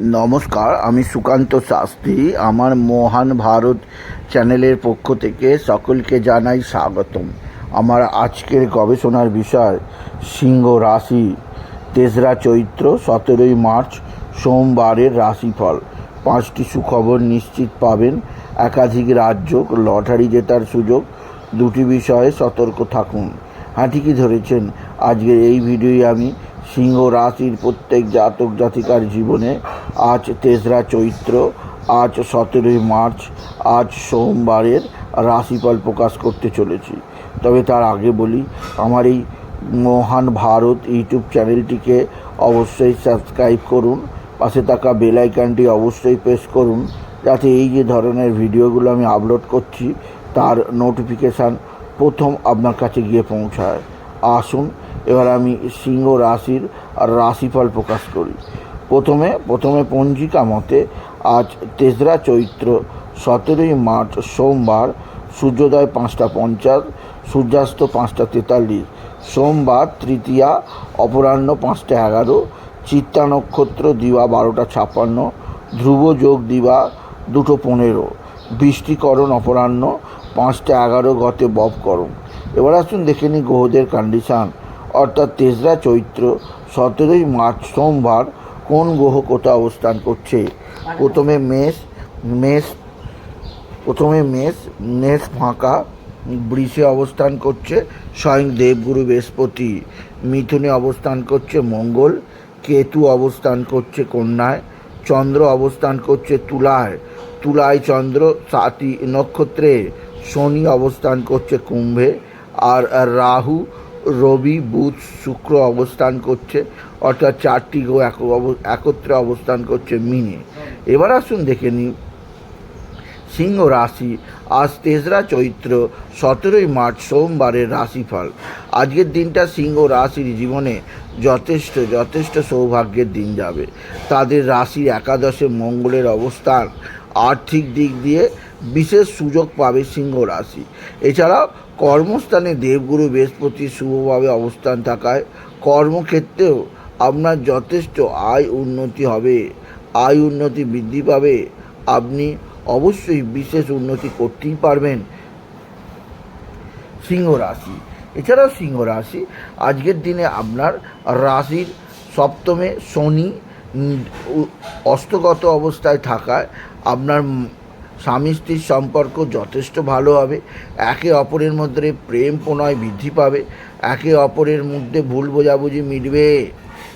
নমস্কার, আমি সুকান্ত শাস্ত্রী। আমার মহান ভারত চ্যানেলের পক্ষ থেকে সকলকে জানাই স্বাগতম। আমার আজকের গবেষণার বিষয়, সিংহ রাশি। তেসরা চৈত্র, সতেরোই মার্চ, সোমবারের রাশিফল। পাঁচটি সুখবর নিশ্চিত পাবেন। একাধিক রাজ্য, লটারি জেতার সুযোগ। দুটি বিষয়ে সতর্ক থাকুন। ঠিকই ধরেছেন। আজকের এই ভিডিওয়ে আমি সিংহ রাশির প্রত্যেক জাতক জাতিকার জীবনে আজ তেসরা চৈত্র, আজ সতেরোই মার্চ, আজ সোমবারের রাশিফল প্রকাশ করতে চলেছি। তবে তার আগে বলি, আমার এই মহান ভারত ইউটিউব চ্যানেলটিকে অবশ্যই সাবস্ক্রাইব করুন, পাশে থাকা বেল আইকনটি অবশ্যই প্রেস করুন, যাতে এই যে ধরনের ভিডিওগুলো আমি আপলোড করছি, তার নোটিফিকেশান প্রথম আপনার কাছে গিয়ে পৌঁছায়। আসুন। এবার আমি সিংহ রাশির রাশিফল প্রকাশ করি। প্রথমে প্রথমে পঞ্জিকা মতে আজ তেসরা চৈত্র, সতেরোই মার্চ সোমবার, সূর্যোদয় পাঁচটা পঞ্চাশ, সূর্যাস্ত পাঁচটা তেতাল্লিশ, সোমবার তৃতীয়া, অপরাহ্ন পাঁচটা এগারো চিত্তা নক্ষত্র দিবা বারোটা ছাপ্পান্ন, ধ্রুব যোগ দিবা দুটো পনেরো, বৃষ্টিকরণ অপরাহ্ন পাঁচটা এগারো গতে ববকরণ এবার আসুন দেখে নিই গ্রহদের কন্ডিশান অর্থাৎ তেসরা চৈত্র, সতেরোই মার্চ, সোমবার কোন গ্রহ কোথায় অবস্থান করছে? প্রথমে মেষ মেষ, প্রথমে মেষ মেষ ফাঁকা, বৃষে অবস্থান করছে, স্বয়ং দেবগুরু বৃহস্পতি। মিথুনে অবস্থান করছে মঙ্গল, কেতু অবস্থান করছে কন্যায়, চন্দ্র অবস্থান করছে তুলায়। তুলায় চন্দ্র, সাতি নক্ষত্রে, শনি অবস্থান করছে কুম্ভে। আর রাহু, রবি, বুধ, শুক্র অবস্থান করছে, অর্থাৎ চারটি অব- একত্রে অবস্থান করছে মিনে। এবার আসুন দেখে নিই। সিংহ রাশি, আজ তেসরা চৈত্র, সতেরোই মার্চ, সোমবারের রাশিফল। আজকের দিনটা সিংহ রাশির জীবনে যথেষ্ট যথেষ্ট সৌভাগ্যের দিন যাবে। তাদের রাশির একাদশে মঙ্গলের অবস্থান। আর্থিক দিক দিয়ে বিশেষ সুযোগ পাবে সিংহ রাশি। এছাড়াও কর্মস্থানে দেবগুরু বৃহস্পতি শুভভাবে অবস্থান থাকায় কর্মক্ষেত্রেও আপনার যথেষ্ট আয় উন্নতি হবে। আয় উন্নতি বৃদ্ধি পাবে। আপনি অবশ্যই বিশেষ উন্নতি করতেই পারবেন। সিংহ রাশি। এছাড়াও সিংহ রাশি, আজকের দিনে আপনার রাশির সপ্তমে শনি অস্তগত অবস্থায় থাকায় আপনার স্বামী স্ত্রীর সম্পর্ক যথেষ্ট ভালো হবে। একে অপরের মধ্যে প্রেম প্রণয় বৃদ্ধি পাবে। একে অপরের মধ্যে ভুল বোঝাবুঝি মিটবে।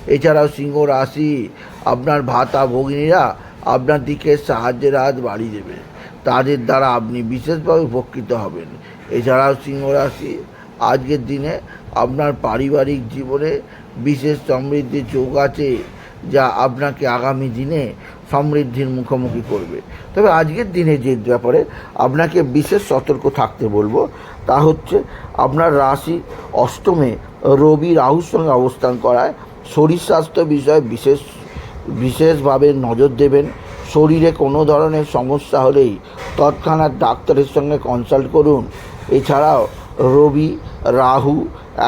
এছাড়াও সিংহ রাশি, আপনার ভাতা ভগিনীরা আপনার দিকে সাহায্যের হাত বাড়িয়ে দেবে। তাদের দ্বারা আপনি বিশেষভাবে উপকৃত হবেন। এছাড়াও সিংহ রাশি, আজকের দিনে আপনার পারিবারিক জীবনে বিশেষ সমৃদ্ধির যোগ আছে। যা আপনাকে আগামী দিনে সমৃদ্ধির মুখোমুখি করবে। তবে আজকের দিনে যে ব্যাপারে আপনাকে বিশেষ সতর্ক থাকতে বলব, তা হচ্ছে আপনার রাশি অষ্টমে রবি রাহুর সঙ্গে অবস্থান করায় শরীর স্বাস্থ্য বিষয়ে বিশেষ, বিশেষভাবে নজর দেবেন। শরীরে কোনো ধরনের সমস্যা হলেই তৎক্ষণাৎ ডাক্তারের সঙ্গে কনসাল্ট করুন। এছাড়াও রবি, রাহু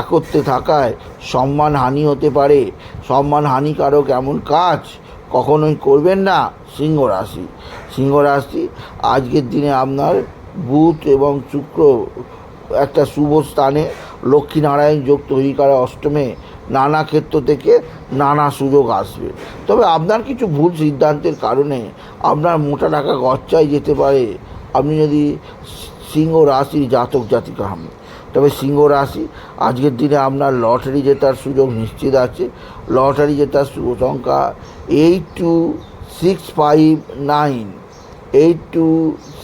একত্রে থাকায় সম্মান হানি হতে পারে। সম্মান হানিকারক এমন কাজ কখনোই করবেন না সিংহ রাশি। সিংহ রাশি, আজকের দিনে আপনার বুধ এবং শুক্র একটা শুভ স্থানে লক্ষ্মীনারায়ণ যোগ তৈরি করা অষ্টমে নানা ক্ষেত্র থেকে নানা সুযোগ আসবে। তবে আপনার কিছু ভুল সিদ্ধান্তের কারণে আপনার মোটা টাকা গচ্চায় যেতে পারে। আপনি যদি সিংহ রাশির জাতক জাতিকা হন তবে সিংহ রাশি, আজকের দিনে আপনার লটারি জেতার সুযোগ নিশ্চিত আছে। লটারি জেতার সংখ্যা eight two six five nine eight two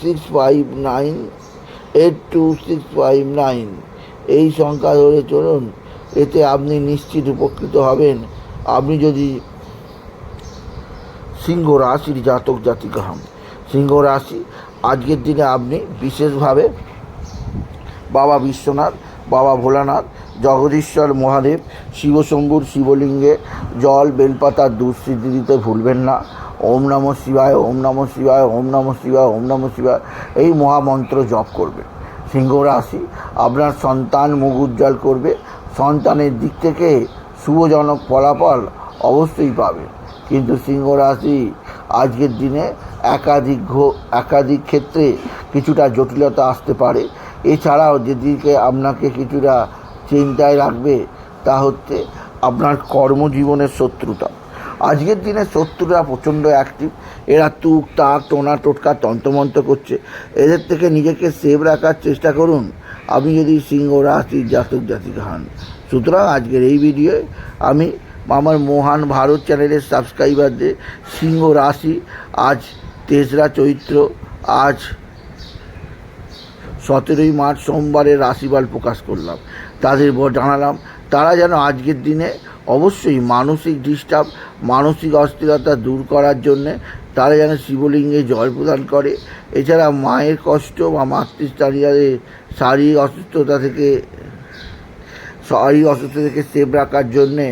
six five nine eight two six five nine এই সংখ্যা ধরে চলুন, এতে আপনি নিশ্চিত উপকৃত হবেন। আপনি যদি সিংহ রাশির জাতক জাতিকা হন, সিংহ রাশি, আজকের দিনে আপনি বিশেষভাবে বাবা বিশ্বনাথ, বাবা ভোলানাথ, জগদীশ্বর মহাদেব, শিবশম্ভুর শিবলিঙ্গে, জল বেলপাতার দুঃস্মৃতি দিতে ভুলবেন না। ওম নম শিবায়, ওম নম শিবায়, ওম নম শিবায়, ওম নম শিবায়। এই মহামন্ত্র জপ করবে। সিংহ রাশি, আপনার সন্তান মুখ উজ্জ্বল করবে। সন্তানের দিক থেকে শুভজনক ফলাফল অবশ্যই পাবে। কিন্তু সিংহ রাশি, আজকের দিনে একাধিক একাধিক ক্ষেত্রে কিছুটা জটিলতা আসতে পারে। এছাড়াও যেদিকে আপনাকে কিছুটা চিন্তায় রাখবে, তা হচ্ছে আপনার কর্মজীবনের শত্রুতা। আজকের দিনে শত্রুরা প্রচণ্ড অ্যাক্টিভ এরা তুক, তাক, টোনা, টোটকা, তন্ত্রমন্ত্র করছে। এদের থেকে নিজেকে সেভ রাখার চেষ্টা করুন। আপনি যদি সিংহ, রাশি, জাতক জাতিকা হন সুতরাং আজকের এই ভিডিওয়ে আমি আমার মহান ভারত চ্যানেলের সাবস্ক্রাইবারদের সিংহ, রাশি, আজ তেসরা চৈত্র, আজ সতেরোই মার্চ সোমবারের রাশিফল প্রকাশ করলাম। তাদের জানালাম, তারা যেন আজকের দিনে অবশ্যই মানসিক ডিস্টার্ব মানসিক অস্থিরতা দূর করার জন্যে তারা যেন শিবলিঙ্গে জল প্রদান করে। এছাড়া মায়ের কষ্ট বা মাতৃস্থানীয়দের শারীরিক অসুস্থতা থেকে শারীরিক অসুস্থ থেকে সেভ রাখার জন্যে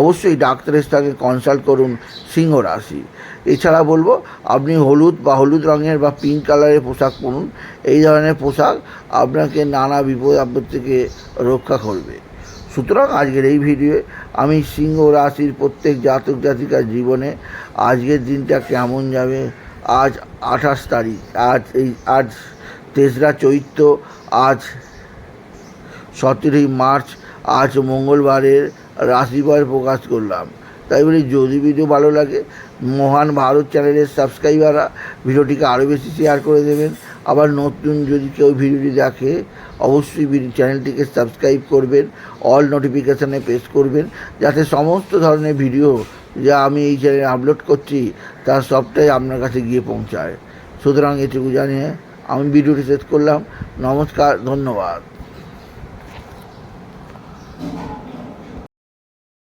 অবশ্যই ডাক্তারের সঙ্গে কনসাল্ট করুন সিংহ রাশি। এছাড়া বলব, আপনি হলুদ বা হলুদ রঙের বা পিঙ্ক কালারের পোশাক পরুন। এই ধরনের পোশাক আপনাকে নানা বিপদ আপদ থেকে রক্ষা করবে। সুতরাং আজকের এই ভিডিওয়ে আমি সিংহ রাশির প্রত্যেক জাতক জাতিকার জীবনে আজকের দিনটা কেমন যাবে, আজ আঠাশ তারিখ, আজ এই, আজ তেসরা চৈত্র, আজ সতেরোই মার্চ আজ মঙ্গলবারের রাশিফল প্রকাশ করলাম। তাই বলি, যদি ভিডিও ভালো লাগে, মহান ভারত চ্যানেলের সাবস্ক্রাইবাররা ভিডিওটিকে আরও বেশি শেয়ার করে দেবেন। আবার নতুন যদি কেউ ভিডিওটি দেখে, অবশ্যই চ্যানেলটিকে সাবস্ক্রাইব করবেন অল নোটিফিকেশানে প্রেস করবেন, যাতে সমস্ত ধরনের ভিডিও যা আমি এই চ্যানেলে আপলোড করছি তার সবটাই আপনার কাছে গিয়ে পৌঁছায়। সুতরাং এটুকু জানিয়ে আমি ভিডিওটি শেষ করলাম। নমস্কার, ধন্যবাদ।